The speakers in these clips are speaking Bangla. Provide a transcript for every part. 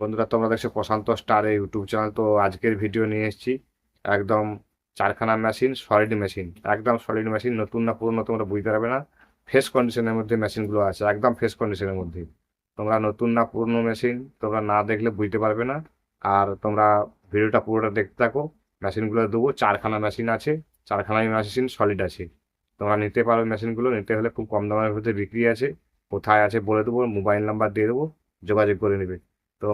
বন্ধুরা, তোমরা দেখছ প্রশান্ত স্টার এই ইউটিউব চ্যানেল। তো আজকের ভিডিও নিয়ে এসেছি একদম চারখানা মেশিন সলিড মেশিন একদম সলিড মেশিন নতুন না পুরনো, তোমরা বুঝতে পারবে না। ফ্রেশ কন্ডিশনের মধ্যে মেশিনগুলো আছে, একদম ফ্রেশ কন্ডিশনের মধ্যে। তোমরা নতুন না পুরনো মেশিন তোমরা না দেখলে বুঝতে পারবে না। আর তোমরা ভিডিওটা পুরোটা দেখতে থাকো মেশিনগুলো দেবো, চারখানা মেশিন আছে, চারখানাই মেশিন সলিড আছে। তোমরা নিতে পারো মেশিনগুলো নিতে হলে খুব কম দামের মধ্যে বিক্রি আছে। কোথায় আছে বলে দেবো মোবাইল নাম্বার দিয়ে দেবো, যোগাযোগ করে নেবে। তো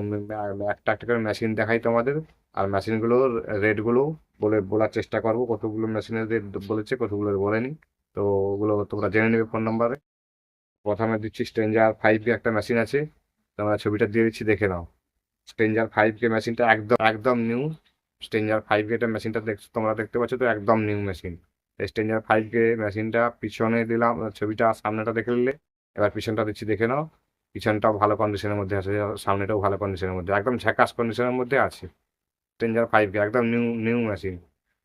একটা একটা করে মেশিন দেখাই তোমাদের। আর মেশিনগুলোর রেটগুলো বলে, বলার চেষ্টা করব। কতগুলো মেশিনের রেট বলেছে কতগুলো বলেনি। তো ওগুলো তোমরা জেনে নেবে ফোন নাম্বারে প্রথমে দিচ্ছি স্ট্রেঞ্জার ফাইভ কে একটা মেশিন আছে। তোমরা ছবিটা দিয়ে দিচ্ছি, দেখে নাও। স্ট্রেঞ্জার ফাইভ কে মেশিনটা একদম একদম নিউ স্ট্রেঞ্জার ফাইভ কে মেশিনটা দেখ, তোমরা দেখতে পাচ্ছ তো, একদম নিউ মেশিন স্ট্রেঞ্জার ফাইভ কে মেশিনটা পিছনে দিলাম, ছবিটা সামনেটা দেখে নিলে। এবার পিছনটা দিচ্ছি, দেখে নাও। পিছনটাও ভালো কন্ডিশনের মধ্যে আছে, সামনেটাও ভালো কন্ডিশনের মধ্যে, একদম ঝ্যাকাস কন্ডিশনের মধ্যে আছে। স্ট্রেঞ্জার ফাইভ কে একদম নিউ নিউ মেশিন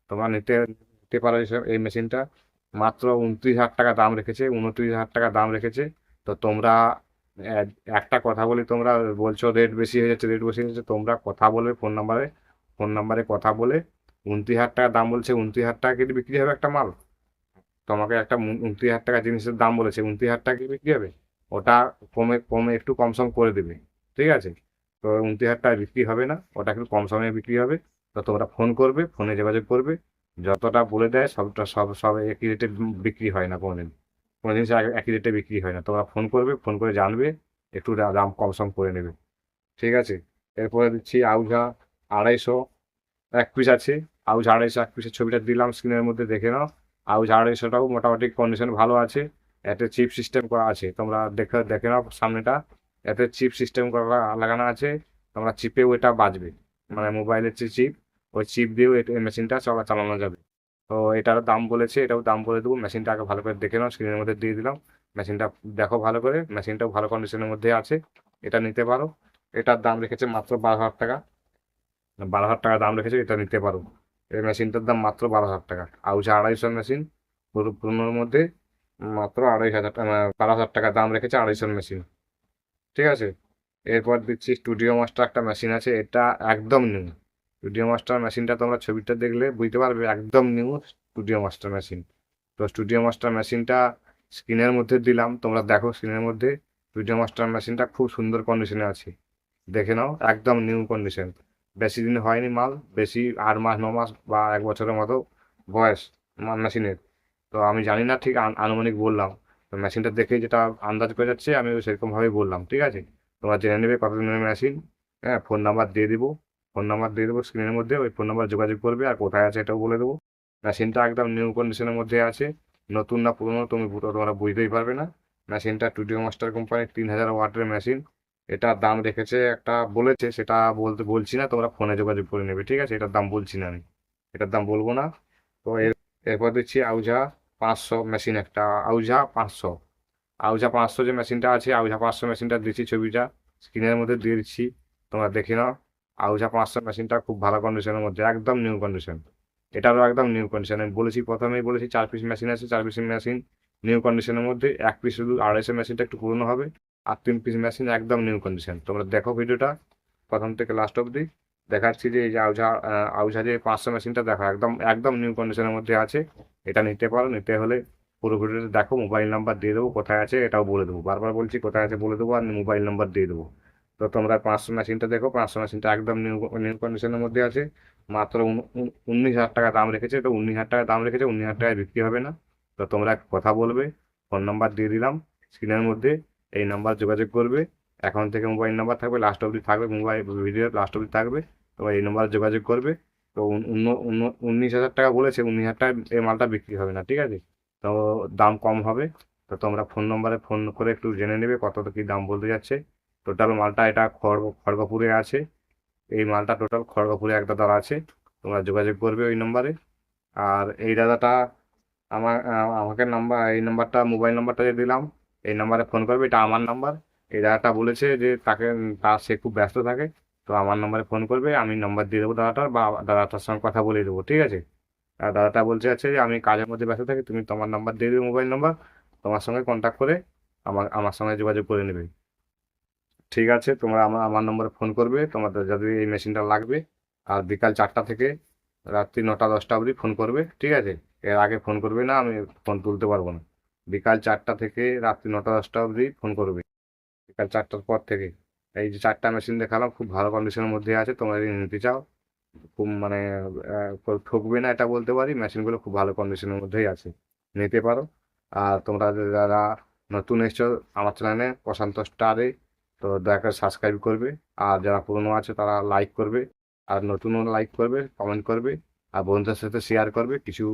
তোমরা নিতে নিতে পারো এই মেশিনটা মাত্র উনত্রিশ হাজার টাকা দাম রেখেছে উনত্রিশ হাজার টাকা দাম রেখেছে। তো তোমরা, এক- একটা কথা বলি তোমরা, বলছো রেট বেশি হয়ে যাচ্ছে রেট বেশি হয়ে যাচ্ছে, তোমরা কথা বলবে ফোন নাম্বারে ফোন নাম্বারে কথা বলে উনত্রিশ হাজার টাকা দাম বলছে উনত্রিশ হাজার টাকা কেটে বিক্রি হবে একটা মাল? তোমাকে একটা উনত্রিশ হাজার টাকা জিনিসের দাম বলেছে উনত্রিশ হাজার টাকা বিক্রি হবে? ওটা কমে কমে একটু কম সম করে দেবে, ঠিক আছে? তো উনত্রিশ হাজার টাকা বিক্রি হবে না, ওটা একটু কম সমে বিক্রি হবে। তো তোমরা ফোন করবে, ফোনে যোগাযোগ করবে, যতটা বলে দেয় সবটা, সব সব একই রেটে বিক্রি হয় না কোনোদিন। কোনো জিনিস এক- একই রেটে বিক্রি হয় না। তোমরা ফোন করবে, ফোন করে জানবে, একটু দাম কম সম করে নেবে, ঠিক আছে? এরপরে দিচ্ছি আউঝা আড়াইশো, এক পিস আছে। আউজ আড়াইশো, এক পিসের ছবিটা দিলাম স্ক্রিনের মধ্যে দেখে নাও। আউজ আড়াইশোটাও মোটামুটি কন্ডিশন ভালো আছে। এতে চিপ সিস্টেম করা আছে। তোমরা দেখে দেখে নাও সামনেটা। এতে চিপ সিস্টেম করা লাগানো আছে। তোমরা চিপেও এটা বাজবে। মানে মোবাইলের যে চিপ ওই চিপ দিয়েও এই মেশিনটা চলা, চালানো যাবে। তো এটার দাম বলেছে, এটাও দাম বলে দেবো। মেশিনটা আগে ভালো করে দেখে নাও স্ক্রিনের মধ্যে দিয়ে দিলাম। মেশিনটা দেখো ভালো করে। মেশিনটাও ভালো কন্ডিশনের মধ্যে আছে। এটা নিতে পারো। এটার দাম রেখেছে মাত্র বারো হাজার টাকা। বারো হাজার টাকা দাম রেখেছে, এটা নিতে পারো। এই মেশিনটার দাম মাত্র বারো হাজার টাকা। আউছে আড়াইশো মেশিন পুরো পুরোনোর মধ্যে মাত্র আড়াই হাজার টাকা বারো হাজার টাকা দাম রেখেছে আড়াইশোর মেশিন ঠিক আছে? এরপর দিচ্ছি স্টুডিও মাস্টার একটা মেশিন আছে, এটা একদম নিউ স্টুডিও মাস্টার মেশিনটা তোমরা ছবিটা দেখলে বুঝতে পারবে, একদম নিউ স্টুডিও মাস্টার মেশিন তো স্টুডিও মাস্টার মেশিনটা স্ক্রিনের মধ্যে দিলাম, তোমরা দেখো স্ক্রিনের মধ্যে। স্টুডিও মাস্টার মেশিনটা খুব সুন্দর কন্ডিশনে আছে। দেখে নাও, একদম নিউ কন্ডিশন বেশি দিন হয়নি মাল, বেশি আট মাস, ন মাস বা এক বছরের মতো বয়স মেশিনের তো আমি জানি না ঠিক আনুমানিক বললাম। তো মেশিনটা দেখে যেটা আন্দাজ করে যাচ্ছে আমি সেরকমভাবেই বললাম, ঠিক আছে? তোমরা জেনে নেবে কত দিনের মেশিন হ্যাঁ? ফোন নাম্বার দিয়ে দিব। ফোন নাম্বার দিয়ে দেবো স্ক্রিনের মধ্যে, ওই ফোন নাম্বার যোগাযোগ করবে আর কোথায় আছে এটাও বলে দেবো। মেশিনটা একদম নিউ কন্ডিশনের মধ্যে আছে। নতুন না পুরনো, তুমি তোমরা বুঝতেই পারবে না। মেশিনটা টুডিও মাস্টার কোম্পানির তিন হাজার ওয়াটের মেশিন এটার দাম রেখেছে একটা, বলেছে, সেটা বলতে বলছি না, তোমরা ফোনে যোগাযোগ করে নেবে, ঠিক আছে? এটার দাম বলছি না আমি। এটার দাম বলব না। তো এর, এরপর দিচ্ছি আউঝা পাঁচশো মেশিন একটা। আউঝা পাঁচশো। আউঝা পাঁচশো যে মেশিনটা আছে আউঝা পাঁচশো মেশিনটা দিচ্ছি ছবিটা। স্ক্রিনের মধ্যে দিয়ে দিচ্ছি। তোমরা দেখে নাও। আউঝা পাঁচশো মেশিনটা খুব ভালো কন্ডিশনের মধ্যে, একদম নিউ কন্ডিশন এটারও একদম নিউ কন্ডিশন আমি বলেছি, প্রথমেই বলেছি, চার পিস মেশিন আছে। চার পিস মেশিন নিউ কন্ডিশনের মধ্যে, এক পিস শুধু আড়াইশো মেশিনটা একটু পুরনো হবে। আর তিন পিস মেশিন একদম নিউ কন্ডিশন তোমরা দেখো ভিডিওটা, প্রথম থেকে লাস্ট অবধি। দেখাচ্ছি যে এই যে আউঝা আউঝা যে পাঁচশো মেশিনটা দেখো, একদম একদম নিউ কন্ডিশনের মধ্যে আছে। এটা নিতে পারো, নিতে হলে পুরো ভিডিওটা দেখো মোবাইল নাম্বার দিয়ে দেবো, কোথায় আছে এটাও বলে দেবো। বারবার বলছি, কোথায় আছে বলে দেবো, আর মোবাইল নাম্বার দিয়ে দেবো। তো তোমরা পাঁচশো মেশিনটা দেখো, পাঁচশো মেশিনটা একদম নিউ নিউ কন্ডিশনের মধ্যে আছে। মাত্র উন- উন- উনিশ হাজার টাকা দাম রেখেছে, তো উনিশ হাজার টাকা দাম রেখেছে, উনিশ হাজার টাকায় বিক্রি হবে না। তো তোমরা কথা বলবে ফোন নাম্বার দিয়ে দিলাম স্ক্রিনের মধ্যে এই নাম্বার যোগাযোগ করবে এখন থেকে মোবাইল নাম্বার থাকবে লাস্ট অবধি থাকবে মোবাইল ভিডিও লাস্ট অবধি থাকবে, তোমরা এই নাম্বারে যোগাযোগ করবে। তো উনিশ হাজার টাকা বলেছে, উনিশ হাজার টাকা এই মালটা বিক্রি হবে না, ঠিক আছে? তো দাম কম হবে, তো তোমরা ফোন নম্বরে ফোন করে একটু জেনে নেবে কত কি দাম বলতে যাচ্ছে। টোটাল মালটা এটা খড়গ, খড়গপুরে আছে। এই মালটা টোটাল খড়গপুরে এক দাদার আছে, তোমরা যোগাযোগ করবে ওই নম্বরে। আর এই দাদাটা আমার, আমাকে নাম্বার, এই নাম্বারটা, মোবাইল নাম্বারটা যে দিলাম। এই নাম্বারে ফোন করবে, এটা আমার নাম্বার। এই দাদাটা বলেছে যে তাকে তার সে খুব ব্যস্ত থাকে। তো আমার নাম্বারে ফোন করবে, আমি নাম্বার দিয়ে দেবো দাদাটার বা দাদাটার সঙ্গে কথা বলে দেবো, ঠিক আছে? আর দাদাটা বলছে আছে যে, আমি কাজের মধ্যে ব্যস্ত থাকি, তুমি তোমার নাম্বার দিয়ে দেবে মোবাইল নাম্বার, তোমার সঙ্গে কন্ট্যাক্ট করে আমার আমার সঙ্গে যোগাযোগ করে নেবে। ঠিক আছে, তোমরা আমার আমার নম্বরে ফোন করবে, তোমাদের যদি এই মেশিনটা লাগবে, আর বিকাল চারটা থেকে রাত্রি নটা, দশটা অবধি ফোন করবে, ঠিক আছে? এর আগে ফোন করবে না, আমি ফোন তুলতে পারব না। বিকাল চারটা থেকে রাত্রি নটা, দশটা অবধি ফোন করবে, বিকাল চারটার পর থেকে। এই যে চারটা মেশিন দেখালাম, খুব ভালো কন্ডিশনের মধ্যে আছে, তোমরা যদি নিতে চাও, খুব মানে ঠকবে না এটা বলতে পারি মেশিনগুলো খুব ভালো কন্ডিশনের মধ্যেই আছে, নিতে পারো। আর তোমরা যারা নতুন এসছো আমার চ্যানেলে প্রশান্ত স্টারে তো দয়া করে সাবস্ক্রাইব করবে। আর যারা পুরনো আছে, তারা লাইক করবে। আর নতুনও লাইক করবে কমেন্ট করবে। আর বন্ধুদের সাথে শেয়ার করবে। কিছু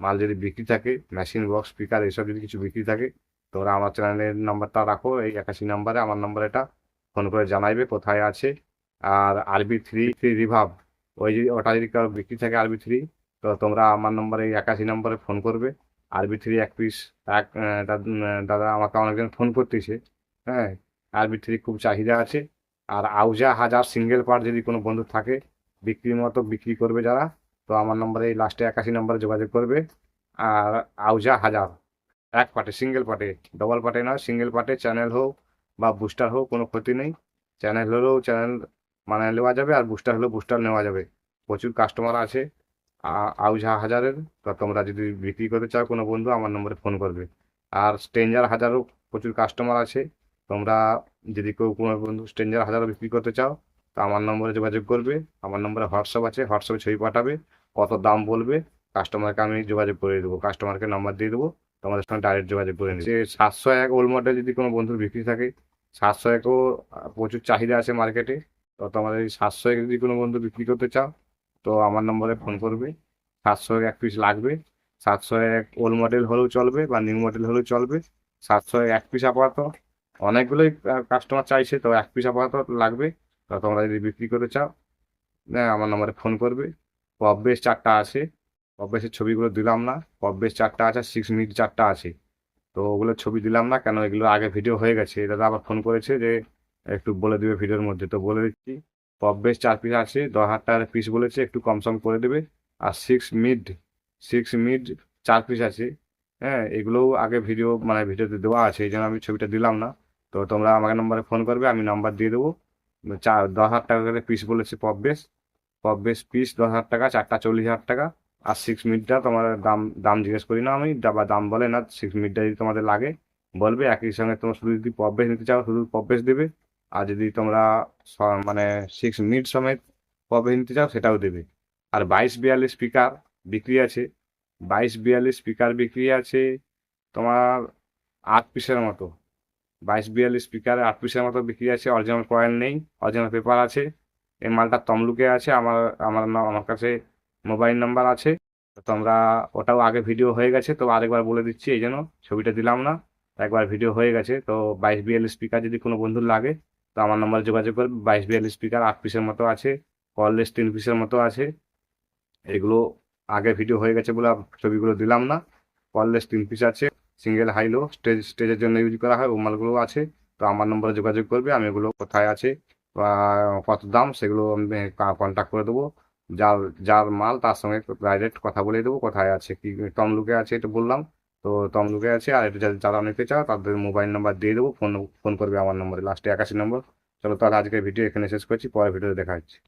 মাল যদি বিক্রি থাকে মেশিন বক্স স্পিকার এসব যদি কিছু বিক্রি থাকে, তোমরা আমার চ্যানেলের নাম্বারটা রাখো, এই একাশি নাম্বারে আমার নাম্বার এটা। ফোন করে জানাইবে কোথায় আছে। আর আরবি থ্রি থ্রি রিভাব ওই যদি ওটা যদি কারও বিক্রি থাকে আরবি থ্রি তো তোমরা আমার নম্বরে একাশি নম্বরে ফোন করবে। আরবি থ্রি এক পিস এক দাদা আমাকে অনেকজন ফোন করতেছে হ্যাঁ? আরবি থ্রি খুব চাহিদা আছে। আর আউজা হাজার সিঙ্গেল পার্ট যদি কোনো বন্ধু থাকে, বিক্রির মতো বিক্রি করবে যারা, তো আমার নম্বরে এই লাস্টে একাশি নম্বরে যোগাযোগ করবে। আর আউজা হাজার, এক পার্টে সিঙ্গেল পার্টে ডবল পার্টে নয় সিঙ্গেল পার্টে চ্যানেল হোক বা বুস্টার হোক, কোনো ক্ষতি নেই। চ্যানেল হলেও চ্যানেল মানে নেওয়া যাবে আর বুস্টার হলেও বুস্টার নেওয়া যাবে। প্রচুর কাস্টমার আছে আউজা হাজারের। তো তোমরা যদি বিক্রি করতে চাও, কোনো বন্ধু আমার নম্বরে ফোন করবে। আর স্ট্রেঞ্জার হাজারও প্রচুর কাস্টমার আছে। তোমরা যদি কেউ কোনো বন্ধু স্ট্রেঞ্জার হাজারও বিক্রি করতে চাও, তো আমার নম্বরে যোগাযোগ করবে। আমার নম্বরে হোয়াটসঅ্যাপ আছে, হোয়াটসঅ্যাপে ছবি পাঠাবে, কত দাম বলবে। কাস্টমারকে আমি যোগাযোগ করে দেবো কাস্টমারকে নাম্বার দিয়ে দেবো। তোমাদের সঙ্গে ডাইরেক্ট যোগাযোগ করে নিবে। সাতশো এক ওল্ড মডেল যদি কোনো বন্ধুর বিক্রি থাকে সাতশো একও প্রচুর চাহিদা আছে মার্কেটে। তো তোমাদের এই সাতশো এক যদি কোনো বন্ধু বিক্রি করতে চাও তো আমার নম্বরে ফোন করবে। সাতশো এক পিস লাগবে। সাতশো এক ওল্ড মডেল হলেও চলবে বা নিউ মডেল হলেও চলবে। সাতশো এক পিস আপাতত। অনেকগুলোই কাস্টমার চাইছে তো এক পিস আপাতত লাগবে। তো তোমরা যদি বিক্রি করতে চাও হ্যাঁ, আমার নম্বরে ফোন করবে। পপ বেস চারটা আছে। পপ বেসের ছবিগুলো দিলাম না। পপ বেস চারটা আছে সিক্স মিনিট চারটা আছে। তো ওগুলো ছবি দিলাম না, কেন এগুলো আগে ভিডিও হয়ে গেছে। দাদা আবার ফোন করেছে যে একটু বলে দিবে ভিডিওর মধ্যে। তো বলে দিচ্ছি, পপ বেস চার পিস আছে দশ হাজার টাকার পিস বলেছে, একটু কম সম করে দেবে। আর সিক্স মিড সিক্স মিড চার পিস আছে। হ্যাঁ এগুলোও আগে ভিডিও মানে ভিডিওতে দেওয়া আছে, এই জন্য আমি ছবিটা দিলাম না। তো তোমরা আমাকে নম্বরে ফোন করবে, আমি নাম্বার দিয়ে দেবো। চার দশ হাজার টাকা করে পিস বলেছে pop base pop base piece দশ হাজার টাকা, চারটা চল্লিশ হাজার টাকা। আর সিক্স মিটটা তোমার দাম দাম জিজ্ঞেস করি না আমি বা দাম বলে না সিক্স মিটটা যদি তোমাদের লাগে, বলবে, একই সঙ্গে তোমরা শুধু যদি পপ বেস নিতে চাও, শুধু পপ বেস দেবে, আর যদি তোমরা মানে সিক্স মিড সমেত পপ বেস নিতে চাও, সেটাও দেবে। আর বাইশ বিয়াল্লিশ স্পিকার বিক্রি আছে, বাইশ বিয়াল্লিশ স্পিকার বিক্রি আছে তোমার আট পিসের মতো। বাইশ বিয়াল্লিশ স্পিকারে আট পিসের মতো বিক্রি আছে অরিজিনাল কয়েল নেই অরিজিনাল পেপার আছে, এই মালটা তমলুকে আছে, আমার আমার আমার কাছে মোবাইল নাম্বার আছে। তো তোমরা ওটাও আগে ভিডিও হয়ে গেছে, তো আরেকবার বলে দিচ্ছি এই জন্য ছবিটা দিলাম না, একবার ভিডিও হয়ে গেছে। তো বাইশ বিয়াল্লিশ স্পিকার যদি কোনো বন্ধুর লাগে, তো আমার নাম্বারে যোগাযোগ করবে। বাইশ বিয়াল্লিশ স্পিকার আট পিসের মতো আছে কললেস তিন পিসের মতো আছে। এগুলো আগে ভিডিও হয়ে গেছে বলে ছবিগুলো দিলাম না। কললেস তিন পিস আছে সিঙ্গেল হাইলো স্টেজ স্টেজের জন্য ইউজ করা হয় মালগুলো আছে। তো আমার নম্বরে যোগাযোগ করবে, আমি এগুলো কোথায় আছে বা কত দাম, সেগুলো আমি কন্ট্যাক্ট করে দেবো। যার যার মাল তার সঙ্গে ডাইরেক্ট কথা বলে দেবো, কোথায় আছে, কি, তমলুকে আছে এটা বললাম। তো তমলুকে আছে, আর এটা যারা নিতে চাও তাদের মোবাইল নাম্বার দিয়ে দেবো ফোন ফোন করবে আমার নম্বরে লাস্টে একাশি নম্বর চলো তাহলে আজকে ভিডিও এখানে শেষ করছি পরে ভিডিওতে দেখা হচ্ছে।